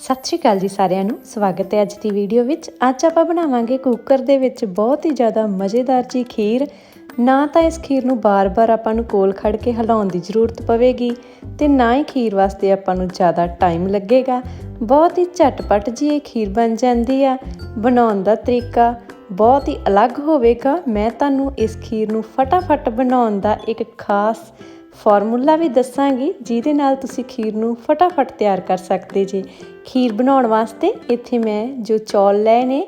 ਸਤਿ ਸ਼੍ਰੀ ਅਕਾਲ ਜੀ ਸਾਰਿਆਂ ਨੂੰ। ਸਵਾਗਤ ਹੈ ਅੱਜ ਦੀ ਵੀਡੀਓ ਵਿੱਚ। ਅੱਜ ਆਪਾਂ ਬਣਾਵਾਂਗੇ ਕੁੱਕਰ ਦੇ ਵਿੱਚ ਬਹੁਤ ਹੀ ਜ਼ਿਆਦਾ ਮਜ਼ੇਦਾਰ ਜੀ ਖੀਰ। ਨਾ ਤਾਂ ਇਸ ਖੀਰ ਨੂੰ ਬਾਰ-ਬਾਰ ਆਪਾਂ ਨੂੰ ਕੋਲ ਖੜ ਕੇ ਹਿਲਾਉਣ ਦੀ ਜ਼ਰੂਰਤ ਪਵੇਗੀ ਤੇ ਨਾ ਹੀ ਖੀਰ ਵਾਸਤੇ ਆਪਾਂ ਨੂੰ ਜ਼ਿਆਦਾ ਟਾਈਮ ਲੱਗੇਗਾ। ਬਹੁਤ ਹੀ ਝਟਪਟ ਜੀ ਇਹ ਖੀਰ ਬਣ ਜਾਂਦੀ ਆ। ਬਣਾਉਣ ਦਾ ਤਰੀਕਾ ਬਹੁਤ ਹੀ ਅਲੱਗ ਹੋਵੇਗਾ। ਮੈਂ ਤੁਹਾਨੂੰ ਇਸ ਖੀਰ ਨੂੰ ਫਟਾਫਟ ਬਣਾਉਣ ਦਾ ਇੱਕ ਖਾਸ ਫਾਰਮੂਲਾ ਵੀ ਦੱਸਾਂਗੀ, ਜਿਹਦੇ ਨਾਲ ਤੁਸੀਂ ਖੀਰ ਨੂੰ ਫਟਾਫਟ ਤਿਆਰ ਕਰ ਸਕਦੇ ਜੇ। ਖੀਰ ਬਣਾਉਣ ਵਾਸਤੇ ਇੱਥੇ ਮੈਂ ਜੋ ਚੌਲ ਲਏ ਨੇ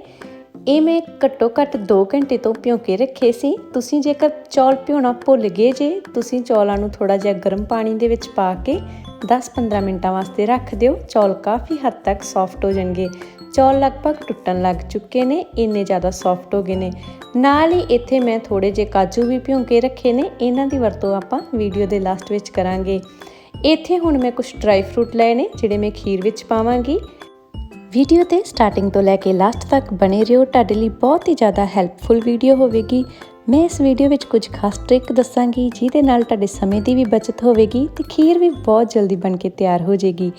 ਇਹ ਮੈਂ ਘੱਟੋ ਘੱਟ 2 ਘੰਟੇ ਤੋਂ ਭਿਉਂ ਕੇ ਰੱਖੇ ਸੀ। ਤੁਸੀਂ ਜੇਕਰ ਚੌਲ ਭਿਉਣਾ ਭੁੱਲ ਗਏ ਜੇ, ਤੁਸੀਂ ਚੌਲਾਂ ਨੂੰ ਥੋੜਾ ਜਿਹਾ ਗਰਮ ਪਾਣੀ ਦੇ ਵਿੱਚ ਪਾ ਕੇ 10-15 ਮਿੰਟਾਂ ਵਾਸਤੇ ਰੱਖ ਦਿਓ। ਚੌਲ ਕਾਫੀ ਹੱਦ ਤੱਕ ਸੌਫਟ ਹੋ ਜਾਣਗੇ। ਚੌਲ ਲਗਭਗ ਟੁੱਟਣ ਲੱਗ ਚੁੱਕੇ ਨੇ, ਇੰਨੇ ਜ਼ਿਆਦਾ ਸੌਫਟ ਹੋ ਗਏ ਨੇ। ਨਾਲ ਹੀ ਇੱਥੇ ਮੈਂ ਥੋੜੇ ਜਿਹੇ ਕਾਜੂ ਵੀ ਭਿਉਂ ਕੇ ਰੱਖੇ ਨੇ। ਇਹਨਾਂ ਦੀ ਵਰਤੋਂ ਆਪਾਂ ਵੀਡੀਓ ਦੇ ਲਾਸਟ ਵਿੱਚ ਕਰਾਂਗੇ। ਇੱਥੇ ਹੁਣ ਮੈਂ ਕੁਝ ਡਰਾਈ ਫਰੂਟ ਲਏ ਨੇ, ਜਿਹੜੇ ਮੈਂ ਖੀਰ ਵਿੱਚ ਪਾਵਾਂਗੀ। ਵੀਡੀਓ ਤੇ ਸਟਾਰਟਿੰਗ ਤੋਂ ਲੈ ਕੇ ਲਾਸਟ ਤੱਕ ਬਣੇ ਰਹੋ। ਤੁਹਾਡੇ ਲਈ ਬਹੁਤ ਹੀ ਜ਼ਿਆਦਾ ਹੈਲਪਫੁਲ ਵੀਡੀਓ ਹੋਵੇਗੀ। ਮੈਂ ਇਸ ਵੀਡੀਓ ਵਿੱਚ ਕੁਝ ਖਾਸ ਟ੍ਰਿਕ ਦੱਸਾਂਗੀ, ਜਿਹਦੇ ਨਾਲ ਤੁਹਾਡੇ ਸਮੇਂ ਦੀ ਵੀ ਬਚਤ ਹੋਵੇਗੀ ਤੇ ਖੀਰ ਵੀ ਬਹੁਤ ਜਲਦੀ ਬਣ ਕੇ ਤਿਆਰ ਹੋ ਜਾਏਗੀ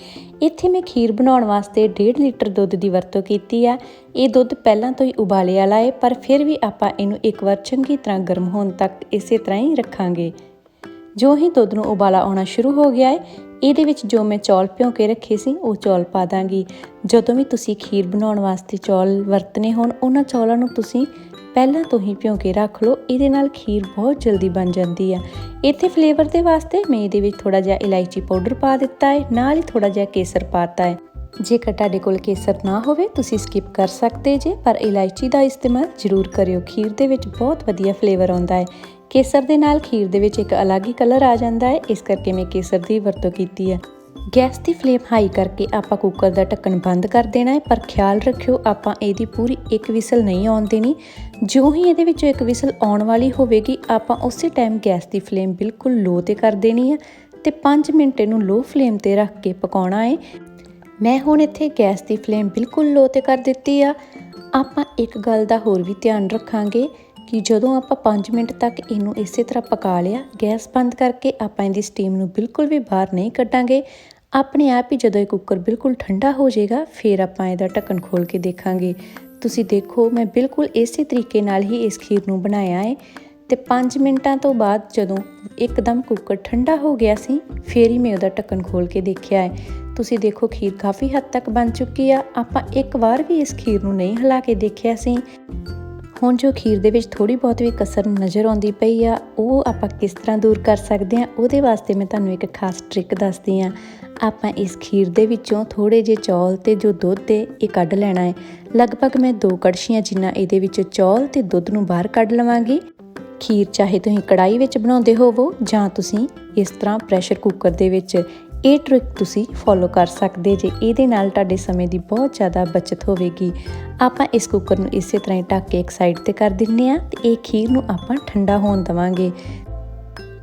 ਇੱਥੇ ਮੈਂ ਖੀਰ ਬਣਾਉਣ ਵਾਸਤੇ 1.5 ਲੀਟਰ ਦੁੱਧ ਦੀ ਵਰਤੋਂ ਕੀਤੀ ਆ। ਇਹ ਦੁੱਧ ਪਹਿਲਾਂ ਤੋਂ ਹੀ ਉਬਾਲੇ ਵਾਲਾ ਹੈ ਪਰ ਫਿਰ ਵੀ ਆਪਾਂ ਇਹਨੂੰ ਇੱਕ ਵਾਰ ਚੰਗੀ ਤਰ੍ਹਾਂ ਗਰਮ ਹੋਣ ਤੱਕ ਇਸੇ ਤਰ੍ਹਾਂ ਹੀ ਰੱਖਾਂਗੇ। ਜੋ ਹੀ ਦੁੱਧ ਨੂੰ ਉਬਾਲਾ ਆਉਣਾ ਸ਼ੁਰੂ ਹੋ ਗਿਆ ਹੈ ਇਹਦੇ ਵਿੱਚ ਜੋ ਮੈਂ ਚੌਲ ਭਿਉਂ ਕੇ ਰੱਖੇ ਸੀ, ਉਹ ਚੌਲ ਪਾ ਦਾਂਗੀ। ਜਦੋਂ ਵੀ ਤੁਸੀਂ ਖੀਰ ਬਣਾਉਣ ਵਾਸਤੇ ਚੌਲ ਵਰਤਨੇ ਹੋਣ, ਉਹਨਾਂ ਚੌਲਾਂ ਨੂੰ ਤੁਸੀਂ ਪਹਿਲਾਂ ਤੋਂ ਹੀ ਭਿਉਂ ਕੇ ਰੱਖ ਲਓ। ਇਹਦੇ ਨਾਲ ਖੀਰ ਬਹੁਤ ਜਲਦੀ ਬਣ ਜਾਂਦੀ ਆ। ਇੱਥੇ ਫਲੇਵਰ ਦੇ ਵਾਸਤੇ ਮੈਂ ਇਹਦੇ ਵਿੱਚ ਥੋੜਾ ਜਿਹਾ ਇਲਾਇਚੀ ਪਾਊਡਰ ਪਾ ਦਿੱਤਾ ਹੈ ਨਾਲ ਹੀ ਥੋੜਾ ਜਿਹਾ ਕੇਸਰ ਪਾਤਾ ਹੈ ਜੇਕਰ ਤੁਹਾਡੇ ਕੋਲ ਕੇਸਰ ਨਾ ਹੋਵੇ, ਤੁਸੀਂ ਸਕਿਪ ਕਰ ਸਕਦੇ ਜੇ, ਪਰ ਇਲਾਇਚੀ ਦਾ ਇਸਤੇਮਾਲ ਜ਼ਰੂਰ ਕਰਿਓ। ਖੀਰ ਦੇ ਵਿੱਚ ਬਹੁਤ ਵਧੀਆ ਫਲੇਵਰ ਆਉਂਦਾ ਹੈ ਕੇਸਰ ਦੇ ਨਾਲ ਖੀਰ ਦੇ ਵਿੱਚ ਇੱਕ ਅਲੱਗ ਹੀ ਕਲਰ ਆ ਜਾਂਦਾ ਹੈ। ਇਸ ਕਰਕੇ ਮੈਂ ਕੇਸਰ ਦੀ ਵਰਤੋਂ ਕੀਤੀ ਹੈ। ਗੈਸ ਦੀ ਫਲੇਮ ਹਾਈ ਕਰਕੇ ਆਪਾਂ ਕੁੱਕਰ ਦਾ ਢੱਕਣ ਬੰਦ ਕਰ ਦੇਣਾ ਹੈ। ਪਰ ਖਿਆਲ ਰੱਖਿਓ, ਆਪਾਂ ਇਹਦੀ ਪੂਰੀ ਇੱਕ ਵਿਸਲ ਨਹੀਂ ਆਉਣ ਦੇਣੀ। ਜੋ ਹੀ ਇਹਦੇ ਵਿੱਚੋਂ ਇੱਕ ਵਿਸਲ ਆਉਣ ਵਾਲੀ ਹੋਵੇਗੀ, ਆਪਾਂ ਉਸੇ ਟਾਈਮ ਗੈਸ ਦੀ ਫਲੇਮ ਬਿਲਕੁਲ ਲੋ ਤੇ ਕਰ ਦੇਣੀ ਹੈ ਤੇ 5 ਮਿੰਟ ਇਹਨੂੰ ਲੋ ਫਲੇਮ ਤੇ ਰੱਖ ਕੇ ਪਕਾਉਣਾ ਹੈ। ਮੈਂ ਹੁਣ ਇੱਥੇ ਗੈਸ ਦੀ ਫਲੇਮ ਬਿਲਕੁਲ ਲੋ ਤੇ ਕਰ ਦਿੱਤੀ ਆ। ਆਪਾਂ ਇੱਕ ਗੱਲ ਦਾ ਹੋਰ ਵੀ ਧਿਆਨ ਰੱਖਾਂਗੇ। ਕਿ ਜਦੋਂ ਆਪਾਂ 5 ਮਿੰਟ ਤੱਕ ਇਹਨੂੰ ਇਸੇ ਤਰ੍ਹਾਂ ਪਕਾ ਲਿਆ, ਗੈਸ ਬੰਦ ਕਰਕੇ ਆਪਾਂ ਇਹਦੀ ਸਟੀਮ ਨੂੰ ਬਿਲਕੁਲ ਵੀ ਬਾਹਰ ਨਹੀਂ ਕੱਢਾਂਗੇ। ਆਪਣੇ ਆਪ ਹੀ ਜਦੋਂ ਇਹ ਕੁੱਕਰ ਬਿਲਕੁਲ ਠੰਡਾ ਹੋ ਜਾਏਗਾ, ਫਿਰ ਆਪਾਂ ਇਹਦਾ ਢੱਕਣ ਖੋਲ ਕੇ ਦੇਖਾਂਗੇ। ਤੁਸੀਂ ਦੇਖੋ, ਮੈਂ ਬਿਲਕੁਲ ਇਸੇ ਤਰੀਕੇ ਨਾਲ ਹੀ ਇਸ ਖੀਰ ਨੂੰ ਬਣਾਇਆ ਹੈ ਤੇ 5 ਮਿੰਟਾਂ ਤੋਂ ਬਾਅਦ ਜਦੋਂ ਇੱਕਦਮ ਕੁੱਕਰ ਠੰਡਾ ਹੋ ਗਿਆ ਸੀ, ਫੇਰ ਹੀ ਮੈਂ ਉਹਦਾ ਢੱਕਣ ਖੋਲ ਕੇ ਦੇਖਿਆ ਹੈ ਤੁਸੀਂ ਦੇਖੋ, ਖੀਰ ਕਾਫੀ ਹੱਦ ਤੱਕ ਬਣ ਚੁੱਕੀ ਆ। ਆਪਾਂ ਇੱਕ ਵਾਰ ਵੀ ਇਸ ਖੀਰ ਨੂੰ ਨਹੀਂ ਹਿਲਾ ਕੇ ਦੇਖਿਆ ਸੀ। ਹੁਣ ਜੋ ਖੀਰ ਦੇ ਵਿੱਚ ਥੋੜੀ ਬਹੁਤ ਵੀ ਕਸਰ ਨਜ਼ਰ ਆਉਂਦੀ ਪਈ ਆ, ਉਹ ਆਪਾਂ ਕਿਸ ਤਰ੍ਹਾਂ ਦੂਰ ਕਰ ਸਕਦੇ ਆ ਉਹਦੇ ਵਾਸਤੇ ਮੈਂ ਤੁਹਾਨੂੰ ਇੱਕ ਖਾਸ ਟ੍ਰਿਕ ਦੱਸਦੀ ਆ ਆਪਾਂ ਇਸ ਖੀਰ ਦੇ ਵਿੱਚੋਂ ਥੋੜੇ ਜਿਹੇ ਚੌਲ ਤੇ ਜੋ ਦੁੱਧ ਹੈ ਇਹ ਕੱਢ ਲੈਣਾ ਹੈ। ਲਗਭਗ ਮੈਂ ਦੋ ਕੜਛੀਆਂ ਜਿੰਨਾ ਇਹਦੇ ਵਿੱਚ ਚੌਲ ਤੇ ਦੁੱਧ ਨੂੰ ਬਾਹਰ ਕੱਢ ਲਵਾਂਗੀ। ਖੀਰ ਚਾਹੇ ਤੁਸੀਂ ਕੜਾਈ ਵਿੱਚ ਬਣਾਉਂਦੇ ਹੋਵੋ ਜਾਂ ਤੁਸੀਂ ਇਸ ਤਰ੍ਹਾਂ ਪ੍ਰੈਸ਼ਰ ਕੁੱਕਰ ਦੇ ਵਿੱਚ ਇਹ ਟ੍ਰਿਕ ਤੁਸੀਂ ਫੋਲੋ ਕਰ ਸਕਦੇ ਜੇ ਇਹਦੇ ਨਾਲ ਤੁਹਾਡੇ ਸਮੇਂ ਦੀ ਬਹੁਤ ਜ਼ਿਆਦਾ ਬਚਤ ਹੋਵੇਗੀ। ਆਪਾਂ ਇਸ ਕੁੱਕਰ ਨੂੰ ਇਸੇ ਤਰ੍ਹਾਂ ਹੀ ਢੱਕ ਕੇ ਇੱਕ ਸਾਈਡ ਤੇ ਕਰ ਦਿੰਨੇ ਆ ਤੇ ਇਹ ਖੀਰ ਨੂੰ ਆਪਾਂ ਠੰਡਾ ਹੋਣ ਦਵਾਂਗੇ।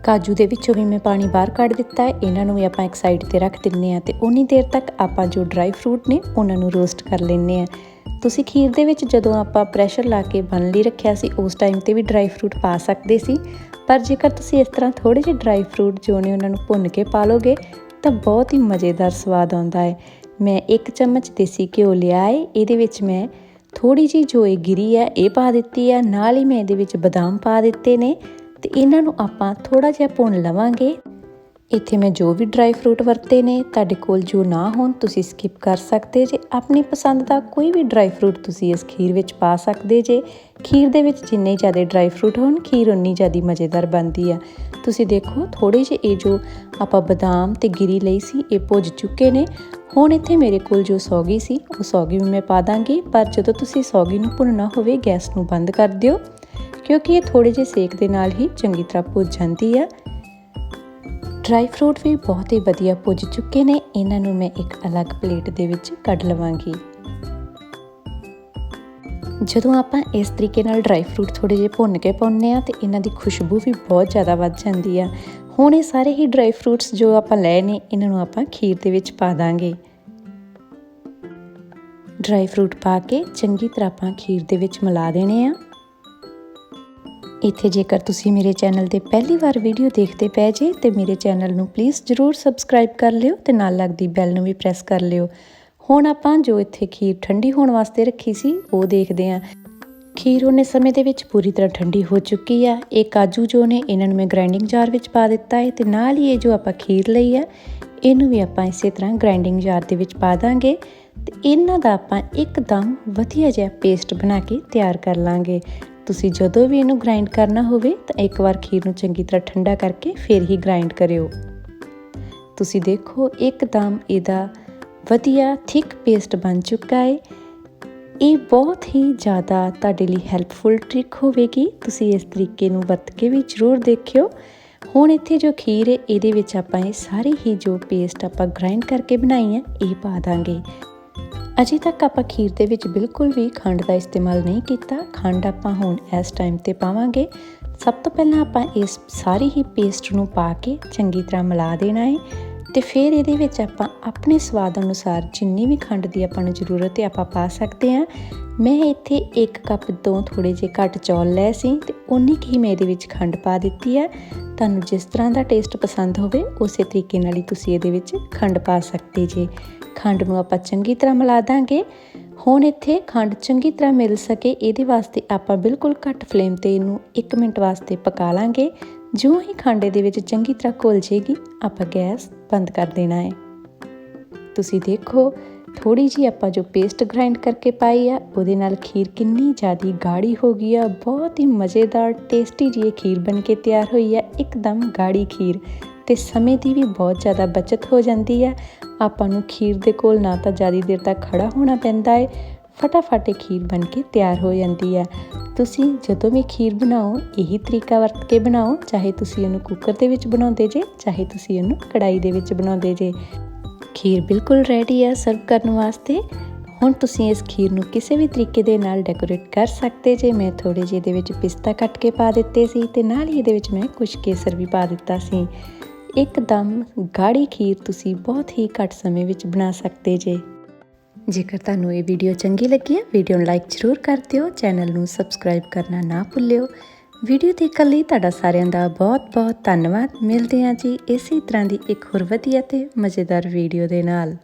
ਕਾਜੂ ਦੇ ਵਿੱਚੋਂ ਵੀ ਮੈਂ ਪਾਣੀ ਬਾਹਰ ਕੱਢ ਦਿੱਤਾ ਹੈ, ਇਹਨਾਂ ਨੂੰ ਵੀ ਆਪਾਂ ਇੱਕ ਸਾਈਡ ਤੇ ਰੱਖ ਦਿੰਨੇ ਆ ਤੇ ਉਨੀ ਦੇਰ ਤੱਕ ਆਪਾਂ ਜੋ ਡਰਾਈ ਫਰੂਟ ਨੇ ਉਹਨਾਂ ਨੂੰ ਰੋਸਟ ਕਰ ਲੈਣੇ ਆ ਤੁਸੀਂ ਖੀਰ ਦੇ ਵਿੱਚ ਜਦੋਂ ਆਪਾਂ ਪ੍ਰੈਸ਼ਰ ਲਾ ਕੇ ਬਣ ਲਈ ਰੱਖਿਆ ਸੀ, ਉਸ ਟਾਈਮ ਤੇ ਵੀ ਡਰਾਈ ਫਰੂਟ ਪਾ ਸਕਦੇ ਸੀ। ਪਰ ਜੇਕਰ ਤੁਸੀਂ ਇਸ ਤਰ੍ਹਾਂ ਥੋੜੇ ਜਿਹੇ ਡਰਾਈ ਫਰੂਟ ਜੋ ਨੇ ਉਹਨਾਂ ਨੂੰ ਭੁੰਨ ਕੇ ਪਾ ਲੋਗੇ ਤਾਂ ਬਹੁਤ ਹੀ ਮਜ਼ੇਦਾਰ ਸਵਾਦ ਆਉਂਦਾ ਹੈ। ਮੈਂ ਇੱਕ ਚਮਚ ਦੇਸੀ ਘਿਓ ਲਿਆ ਹੈ ਇਹਦੇ ਵਿੱਚ ਮੈਂ ਥੋੜੀ ਜੀ ਜੋ ਇਹ ਗਿਰੀ ਹੈ ਇਹ ਪਾ ਦਿੱਤੀ ਹੈ ਨਾਲ ਹੀ ਮੈਂ ਇਹਦੇ ਵਿੱਚ ਬਦਾਮ ਪਾ ਦਿੱਤੇ ਨੇ। ਤੇ ਇਹਨਾਂ ਨੂੰ ਆਪਾਂ ਥੋੜਾ ਜਿਹਾ ਭੁੰਨ ਲਵਾਂਗੇ। ਇੱਥੇ ਮੈਂ ਜੋ ਵੀ ਡਰਾਈ ਫਰੂਟ ਵਰਤੇ ਨੇ, ਤੁਹਾਡੇ ਕੋਲ ਜੋ ਨਾ ਹੋਣ, ਤੁਸੀਂ ਸਕਿਪ ਕਰ ਸਕਦੇ ਜੇ। ਆਪਣੀ ਪਸੰਦ ਦਾ ਕੋਈ ਵੀ ਡਰਾਈ ਫਰੂਟ ਤੁਸੀਂ ਇਸ ਖੀਰ ਵਿੱਚ ਪਾ ਸਕਦੇ ਜੇ। ਖੀਰ ਦੇ ਵਿੱਚ ਜਿੰਨੇ ਜ਼ਿਆਦਾ ਡਰਾਈ ਫਰੂਟ ਹੋਣ, ਖੀਰ ਉਨੀ ਜ਼ਿਆਦਾ ਮਜ਼ੇਦਾਰ ਬਣਦੀ ਆ। ਤੁਸੀਂ ਦੇਖੋ ਥੋੜੇ ਜਿਹੇ ਇਹ ਜੋ ਆਪਾਂ ਬਦਾਮ ਤੇ ਗਿਰੀ ਲਈ ਸੀ, ਇਹ ਭੁੱਜ ਚੁੱਕੇ ਨੇ। ਹੁਣ ਇੱਥੇ ਮੇਰੇ ਕੋਲ ਜੋ ਸੌਗੀ ਸੀ, ਉਹ ਸੌਗੀ ਵੀ ਮੈਂ ਪਾ ਦਾਂਗੀ। ਪਰ ਜਦੋਂ ਤੁਸੀਂ ਸੌਗੀ ਨੂੰ ਭੁੰਨਣਾ ਹੋਵੇ, ਗੈਸ ਨੂੰ ਬੰਦ ਕਰ ਦਿਓ। ਕਿਉਂਕਿ ਇਹ ਥੋੜੇ ਜਿਹੇ ਸੇਕ ਦੇ ਨਾਲ ਹੀ ਚੰਗੀ ਤਰ੍ਹਾਂ ਭੁੱਜ ਜਾਂਦੀ ਆ। ਡਰਾਈ ਫਰੂਟ ਵੀ ਬਹੁਤ ਹੀ ਵਧੀਆ ਪੁੱਜ ਚੁੱਕੇ ਨੇ। ਇਹਨਾਂ ਨੂੰ ਮੈਂ ਇੱਕ ਅਲੱਗ ਪਲੇਟ ਦੇ ਵਿੱਚ ਕੱਢ ਲਵਾਂਗੀ। ਜਦੋਂ ਆਪਾਂ ਇਸ ਤਰੀਕੇ ਨਾਲ ਡਰਾਈ ਫਰੂਟ ਥੋੜੇ ਜਿਹੇ ਭੁੰਨ ਕੇ ਪਾਉਂਦੇ ਆ ਤੇ ਇਹਨਾਂ ਦੀ ਖੁਸ਼ਬੂ ਵੀ ਬਹੁਤ ਜ਼ਿਆਦਾ ਵੱਧ ਜਾਂਦੀ ਆ। ਹੁਣ ਇਹ ਸਾਰੇ ਹੀ ਡਰਾਈ ਫਰੂਟਸ ਜੋ ਆਪਾਂ ਲਏ ਨੇ, ਇਹਨਾਂ ਨੂੰ ਆਪਾਂ ਖੀਰ ਦੇ ਵਿੱਚ ਪਾ ਦਾਂਗੇ। ਡਰਾਈ ਫਰੂਟ ਪਾ ਕੇ ਚੰਗੀ ਤਰ੍ਹਾਂ ਆਪਾਂ ਖੀਰ ਦੇ ਵਿੱਚ ਮਿਲਾ ਦੇਣੇ ਆ। ਇੱਥੇ ਜੇਕਰ ਤੁਸੀਂ ਮੇਰੇ ਚੈਨਲ ਤੇ ਪਹਿਲੀ ਵਾਰ ਵੀਡੀਓ ਦੇਖਦੇ ਪਏ ਜੇ, ਤੇ ਮੇਰੇ ਚੈਨਲ ਨੂੰ ਪਲੀਜ਼ ਜਰੂਰ ਸਬਸਕ੍ਰਾਈਬ ਕਰ ਲਿਓ ਤੇ ਨਾਲ ਲੱਗਦੀ ਬੈਲ ਨੂੰ ਵੀ ਪ੍ਰੈਸ ਕਰ ਲਿਓ। ਹੁਣ ਆਪਾਂ ਜੋ ਇੱਥੇ ਖੀਰ ਠੰਡੀ ਹੋਣ ਵਾਸਤੇ ਰੱਖੀ ਸੀ, ਉਹ ਦੇਖਦੇ ਹਾਂ। ਖੀਰ ਉਹਨੇ ਸਮੇਂ ਦੇ ਵਿੱਚ ਪੂਰੀ ਤਰ੍ਹਾਂ ਠੰਡੀ ਹੋ ਚੁੱਕੀ ਆ। ਇਹ ਕਾਜੂ ਜੋ ਨੇ, ਇਹਨਾਂ ਨੂੰ ਮੈਂ ਗ੍ਰਾਈਂਡਿੰਗ ਜਾਰ ਵਿੱਚ ਪਾ ਦਿੱਤਾ ਹੈ ਤੇ ਨਾਲ ਹੀ ਇਹ ਜੋ ਆਪਾਂ ਖੀਰ ਲਈ ਆ, ਇਹਨੂੰ ਵੀ ਆਪਾਂ ਇਸੇ ਤਰ੍ਹਾਂ ਗ੍ਰਾਈਂਡਿੰਗ ਜਾਰ ਦੇ ਵਿੱਚ ਪਾ ਦਾਂਗੇ ਤੇ ਇਹਨਾਂ ਦਾ ਆਪਾਂ ਇੱਕਦਮ ਵਧੀਆ ਜਿਹਾ ਪੇਸਟ ਬਣਾ ਕੇ ਤਿਆਰ ਕਰ ਲਾਂਗੇ। ਤੁਸੀਂ ਜਦੋਂ ਵੀ ਇਹਨੂੰ ਗ੍ਰਾਈਂਡ ਕਰਨਾ ਹੋਵੇ, ਤਾਂ ਇੱਕ ਵਾਰ ਖੀਰ ਨੂੰ ਚੰਗੀ ਤਰ੍ਹਾਂ ਠੰਡਾ ਕਰਕੇ ਫਿਰ ਹੀ ਗ੍ਰਾਈਂਡ ਕਰਿਓ। ਤੁਸੀਂ ਦੇਖੋ, ਇੱਕਦਮ ਇਹਦਾ ਵਧੀਆ ਥਿਕ ਪੇਸਟ ਬਣ ਚੁੱਕਾ ਹੈ। ਇਹ ਬਹੁਤ ਹੀ ਜ਼ਿਆਦਾ ਤੁਹਾਡੇ ਲਈ ਹੈਲਪਫੁਲ ਟ੍ਰਿਕ ਹੋਵੇਗੀ। ਤੁਸੀਂ ਇਸ ਤਰੀਕੇ ਨੂੰ ਵਰਤ ਕੇ ਵੀ ਜ਼ਰੂਰ ਦੇਖਿਓ। ਹੁਣ ਇੱਥੇ ਜੋ ਖੀਰ ਹੈ, ਇਹਦੇ ਵਿੱਚ ਆਪਾਂ ਇਹ ਸਾਰੀ ਹੀ ਜੋ ਪੇਸਟ ਆਪਾਂ ਗ੍ਰਾਈਂਡ ਕਰਕੇ ਬਣਾਈ ਹੈ, ਇਹ ਪਾ ਦਾਂਗੇ। ਅਜੇ ਤੱਕ ਆਪਾਂ ਖੀਰ ਦੇ ਵਿੱਚ ਬਿਲਕੁਲ ਵੀ ਖੰਡ ਦਾ ਇਸਤੇਮਾਲ ਨਹੀਂ ਕੀਤਾ। ਖੰਡ ਆਪਾਂ ਹੁਣ ਇਸ ਟਾਈਮ ਤੇ ਪਾਵਾਂਗੇ। ਸਭ ਤੋਂ ਪਹਿਲਾਂ ਆਪਾਂ ਇਸ ਸਾਰੀ ਹੀ ਪੇਸਟ ਨੂੰ ਪਾ ਕੇ ਚੰਗੀ ਤਰ੍ਹਾਂ ਮਿਲਾ ਦੇਣਾ ਹੈ ਤੇ ਫਿਰ ਇਹਦੇ ਵਿੱਚ ਆਪਾਂ ਆਪਣੇ ਸਵਾਦ ਅਨੁਸਾਰ ਜਿੰਨੀ ਵੀ ਖੰਡ ਦੀ ਆਪਾਂ ਨੂੰ ਜ਼ਰੂਰਤ ਹੈ ਆਪਾਂ ਪਾ ਸਕਦੇ ਹਾਂ। ਮੈਂ ਇੱਥੇ 1 ਕੱਪ ਤੋਂ ਥੋੜੇ ਜਿਹੇ ਘੱਟ ਚੌਲ ਲਏ ਸੀ ਤੇ ਉਨੀ ਕੁ ਹੀ ਮੈਂ ਇਹਦੇ ਵਿੱਚ ਖੰਡ ਪਾ ਦਿੱਤੀ ਹੈ। ਤੁਹਾਨੂੰ ਜਿਸ ਤਰ੍ਹਾਂ ਦਾ ਟੇਸਟ ਪਸੰਦ ਹੋਵੇ, ਉਸੇ ਤਰੀਕੇ ਨਾਲ ਹੀ ਤੁਸੀਂ ਇਹਦੇ ਵਿੱਚ ਖੰਡ ਪਾ ਸਕਦੇ ਜੇ। ਖੰਡ ਨੂੰ ਆਪਾਂ ਚੰਗੀ ਤਰ੍ਹਾਂ ਮਿਲਾ ਦਾਂਗੇ। ਹੁਣ ਇੱਥੇ ਖੰਡ ਚੰਗੀ ਤਰ੍ਹਾਂ ਮਿਲ ਸਕੇ, ਇਹਦੇ ਵਾਸਤੇ ਆਪਾਂ ਬਿਲਕੁਲ ਘੱਟ ਫਲੇਮ ਤੇ ਇਹਨੂੰ 1 ਮਿੰਟ ਵਾਸਤੇ ਪਕਾ ਲਾਂਗੇ। ਜਿਉਂ ਹੀ ਖੰਡ ਦੇ ਵਿੱਚ ਚੰਗੀ ਤਰ੍ਹਾਂ ਘੁਲ ਜੇਗੀ, ਆਪਾਂ ਗੈਸ ਬੰਦ ਕਰ ਦੇਣਾ ਹੈ। ਤੁਸੀਂ ਦੇਖੋ ਥੋੜੀ ਜੀ ਆਪਾਂ ਜੋ ਪੇਸਟ ਗ੍ਰਾਈਂਡ ਕਰਕੇ ਪਾਈ ਆ, ਉਹਦੇ ਨਾਲ ਖੀਰ ਕਿੰਨੀ ਜ਼ਿਆਦੀ ਗਾੜੀ ਹੋ ਗਈ ਆ। ਬਹੁਤ ਹੀ ਮਜ਼ੇਦਾਰ, ਟੇਸਟੀ ਜੀ ਇਹ ਖੀਰ ਬਣ ਕੇ ਤਿਆਰ ਹੋਈ ਆ। ਇੱਕਦਮ ਗਾੜੀ ਖੀਰ। ਤੇ ਸਮੇਂ ਦੀ ਵੀ ਬਹੁਤ ਜ਼ਿਆਦਾ ਬਚਤ ਹੋ ਜਾਂਦੀ ਹੈ। ਆਪਾਂ ਨੂੰ ਖੀਰ ਦੇ ਕੋਲ ਨਾ ਤਾਂ ਜ਼ਿਆਦਾ ਦੇਰ ਤੱਕ ਖੜਾ ਹੋਣਾ ਪੈਂਦਾ ਹੈ ਫਟਾਫਟ ਇਹ ਖੀਰ ਬਣ ਕੇ ਤਿਆਰ ਹੋ ਜਾਂਦੀ ਹੈ। ਤੁਸੀਂ ਜਦੋਂ ਵੀ ਖੀਰ ਬਣਾਓ, ਇਹੀ ਤਰੀਕਾ ਵਰਤ ਕੇ ਬਣਾਓ, ਚਾਹੇ ਤੁਸੀਂ ਇਹਨੂੰ ਕੁੱਕਰ ਦੇ ਵਿੱਚ ਬਣਾਉਂਦੇ ਜੇ, ਚਾਹੇ ਤੁਸੀਂ ਇਹਨੂੰ ਕੜਾਈ ਦੇ ਵਿੱਚ ਬਣਾਉਂਦੇ ਜੇ। ਖੀਰ ਬਿਲਕੁਲ ਰੈਡੀ ਹੈ ਸਰਵ ਕਰਨ ਵਾਸਤੇ। ਹੁਣ ਤੁਸੀਂ ਇਸ ਖੀਰ ਨੂੰ ਕਿਸੇ ਵੀ ਤਰੀਕੇ ਦੇ ਨਾਲ ਡੈਕੋਰੇਟ ਕਰ ਸਕਦੇ ਜੇ। ਮੈਂ ਥੋੜੇ ਜਿਹੇ ਦੇ ਵਿੱਚ ਪਿਸਤਾ ਕੱਟ ਕੇ ਪਾ ਦਿੱਤੇ ਸੀ ਤੇ ਨਾਲ ਹੀ ਇਹਦੇ ਵਿੱਚ ਮੈਂ ਕੁਝ ਕੇਸਰ ਵੀ ਪਾ ਦਿੱਤਾ ਸੀ। ਇੱਕਦਮ ਗਾੜੀ ਖੀਰ ਤੁਸੀਂ ਬਹੁਤ ਹੀ ਘੱਟ ਸਮੇਂ ਵਿੱਚ ਬਣਾ ਸਕਦੇ ਜੇ। ਜੇਕਰ ਤੁਹਾਨੂੰ ਇਹ ਵੀਡੀਓ ਚੰਗੀ ਲੱਗੀ ਹੈ, ਵੀਡੀਓ ਨੂੰ ਲਾਈਕ ਜ਼ਰੂਰ ਕਰ ਦਿਓ, ਚੈਨਲ ਨੂੰ ਸਬਸਕ੍ਰਾਈਬ ਕਰਨਾ ਨਾ ਭੁੱਲਿਓ। ਵੀਡੀਓ ਦੇਖਣ ਲਈ ਤੁਹਾਡਾ ਸਾਰਿਆਂ ਦਾ ਬਹੁਤ-ਬਹੁਤ ਧੰਨਵਾਦ। ਮਿਲਦੇ ਹਾਂ ਜੀ ਇਸੇ ਤਰ੍ਹਾਂ ਦੀ ਇੱਕ ਹੋਰ ਵਧੀਆ ਤੇ ਮਜ਼ੇਦਾਰ ਵੀਡੀਓ ਦੇ ਨਾਲ।